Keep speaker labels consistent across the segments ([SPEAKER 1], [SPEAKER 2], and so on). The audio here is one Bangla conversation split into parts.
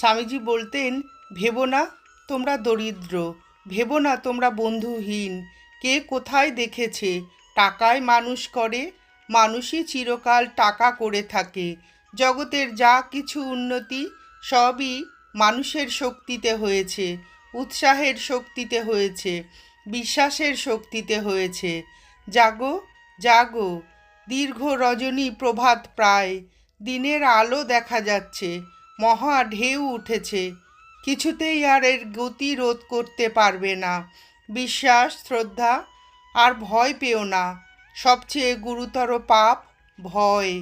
[SPEAKER 1] স্বামীজি বলতেন, ভেবো না, তোমরা দরিদ্র, ভেবো না তোমরা বন্ধুহীন, কে কোথায় দেখেছে, টাকায় মানুষ করে, মানুষই চিরকাল টাকা করে থাকে, জগতের যা কিছু উন্নতি, সবই মানুষের শক্তিতে হয়েছে, উৎসাহের শক্তিতে হয়েছে, বিশ্বাসের শক্তিতে হয়েছে, জাগো জাগো, দীর্ঘ রজনী প্রভাত প্রায়, দিনের আলো দেখা যাচ্ছে মহা ঢেউ উঠেছে। কিছুতেই আর এর গতি রোধ করতে পারবে না। বিশ্বাস, শ্রদ্ধা, আর ভয় পেও না। সবচেয়ে গুরুতর পাপ ভয়।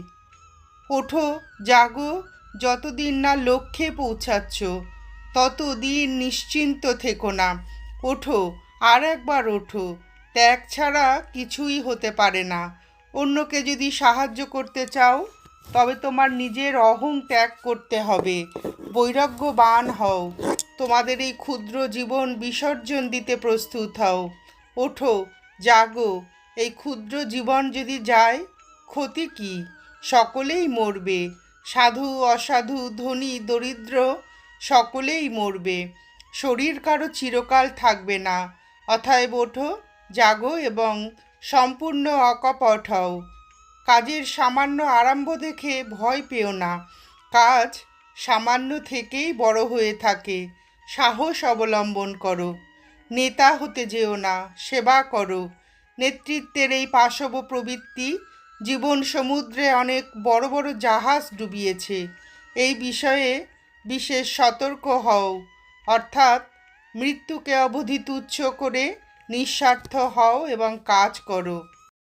[SPEAKER 1] ওঠো, জাগো, যতদিন না লক্ষ্যে পৌঁছাচ্ছ, ততদিন নিশ্চিন্ত থেকো না। ওঠো, আর একবার ওঠো। ত্যাগ ছাড়া কিছুই হতে পারে না। অন্যকে যদি সাহায্য করতে চাও তবে তোমার নিজের অহং ত্যাগ করতে হবে। বৈরাগ্যবান হও। তোমাদের এই ক্ষুদ্র জীবন বিসর্জন দিতে প্রস্তুত হও। ওঠো, জাগো। এই ক্ষুদ্র জীবন যদি যায়, ক্ষতি কি? সকলেই মরবে। সাধু, অসাধু, ধনী, দরিদ্র সকলেই মরবে। শরীর কারও চিরকাল থাকবে না। অতএব ওঠো, জাগো এবং সম্পূর্ণ অকপট হও। কাজের সামান্য আরম্ভ দেখে ভয় পেও না। কাজ সামান্য থেকেই বড় হয়ে থাকে। সাহস অবলম্বন করো। নেতা হতে যেও না, সেবা করো। নেতৃত্বের এই পাশব প্রবৃত্তি জীবন সমুদ্রে অনেক বড় বড় জাহাজ ডুবিয়েছে। এই বিষয়ে বিশেষ সতর্ক হও। অর্থাৎ মৃত্যুকে অবধি তুচ্ছ করে নিঃস্বার্থ হও এবং কাজ করো।